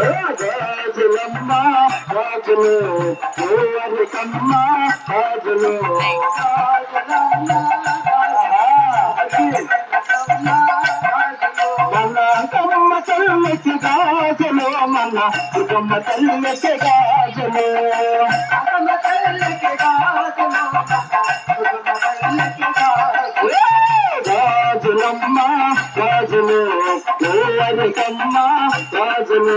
రాజులమ్మ రాజులు ఎవరికమ్మ రాజులు మన కమ్మ తల్లికి గాజులు మన కమ్మ తల్లికి గాజులు. రాజులమ్మ రాజులు ఎవరికమ్మ రాజులు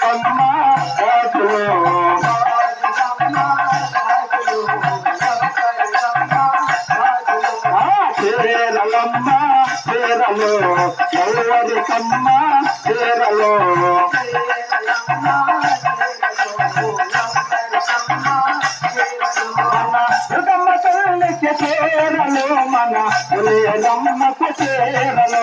ఎవరికమ్మ రాజులు ఆ చీరలమ్మ చీరలు ఎవరికమ్మ చీరలు మన ఉదమ్మ తల్లికి చీరలు మన ఉదమ్మకు చీరలు.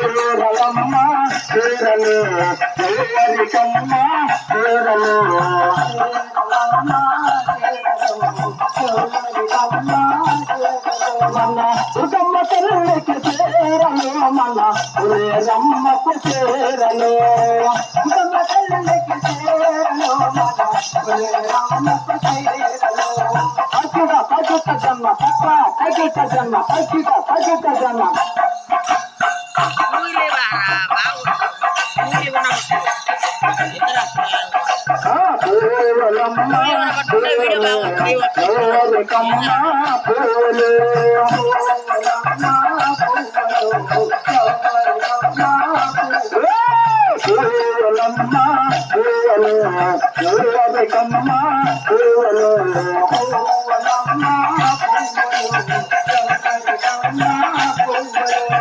ఎవరికమ్మ రాజులు మన ఉదమ్మ మన ఉదమ్మ తల్లికి గాజులు చీరలమ్మ చీరలు ఎవరికమ్మ చీరలు తల్లికి చీరలు మన ఉదమ్మకు చీరలు అక్కడ పగిట జన్మ తప్ప పగిట జన్మ పగిట పగిట జన్మ.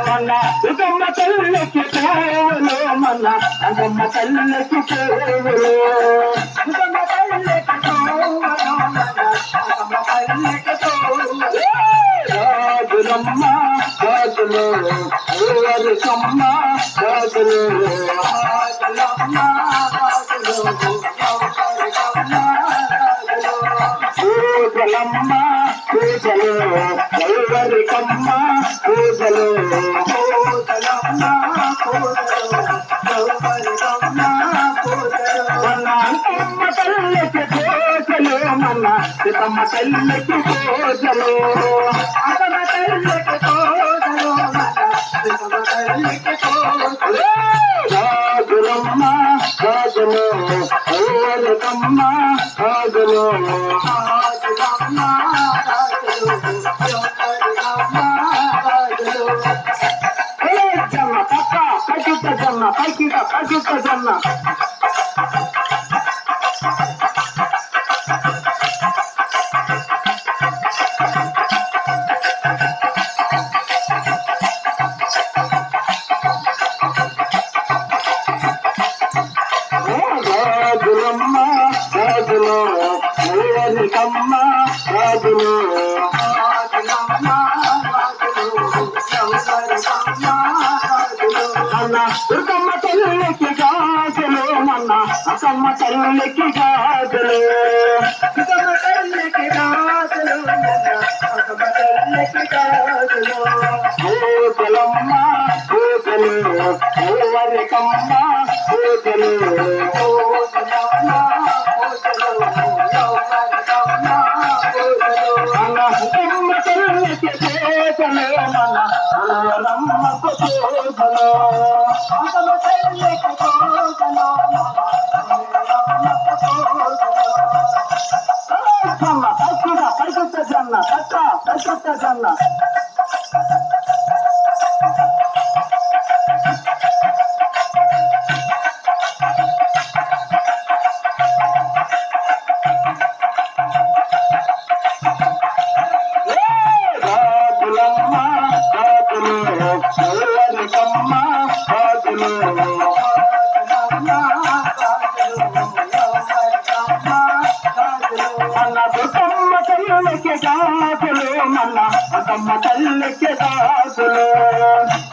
మన ఇదమ్మ తల్లికి పూలు మన తల్లికి పూలు రాజులు ఎవరికమ్మ రాజులు పూజలమ్మ పూజలు ఎవరికమ్మ పూజలు మన అమ్మ తల్లికి పూజలు మన సీతమ్మ పూజలు జన్న పైకి పైకిట జన్న రాజులమ్మ రాజులో రాజులో సమ్మ తల్లికి గాజులు సమ్మ తల్లికి గాజులు అక్కమ్మ తల్లికి గాజులు పూజలమ్మ పూజలు ఎవరికమ్మ పూజలు పూజలమ్మ తల్లికి మన రమ్మకు అక్కమ్మ తల్లికి పూజలు జన్న పక్క జన్న అమ్మ తల్లికి దాసులు.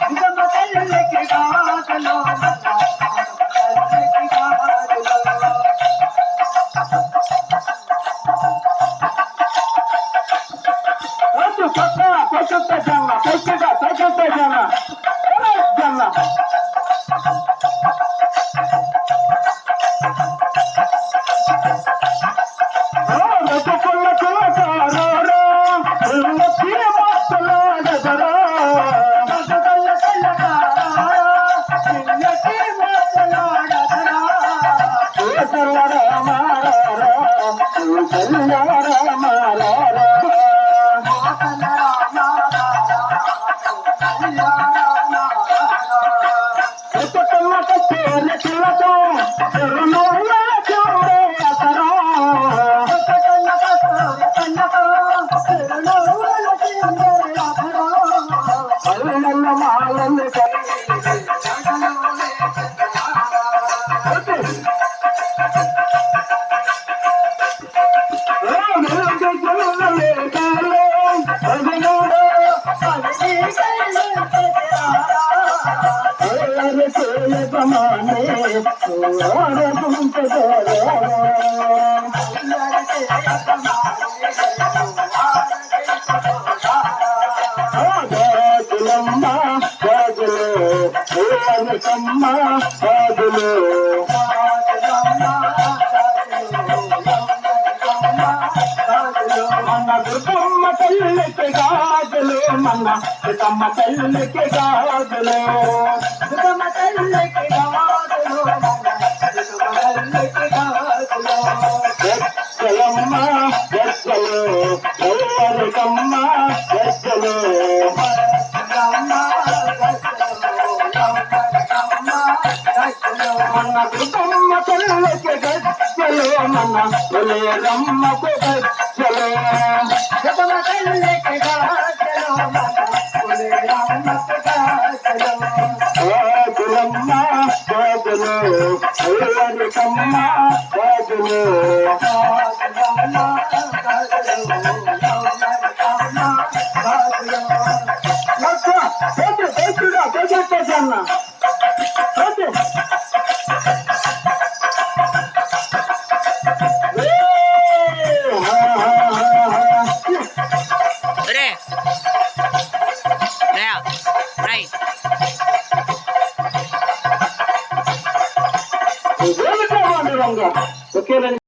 అమ్మ తల్లికి దాసులు. రాజులమ్మ రాజులు మన దుర్గమ్మ తల్లికి గాజులు మన దుర్గమ్మ తల్లికి గాజులు దుర్గమ్మ తల్లికి గాజులు మన దుర్గమ్మ తల్లికి గజ్జలు మన రమ్మకు దుర్గమ్మ తల్లికి గాజులు మన రమ్మకు Italia. Lo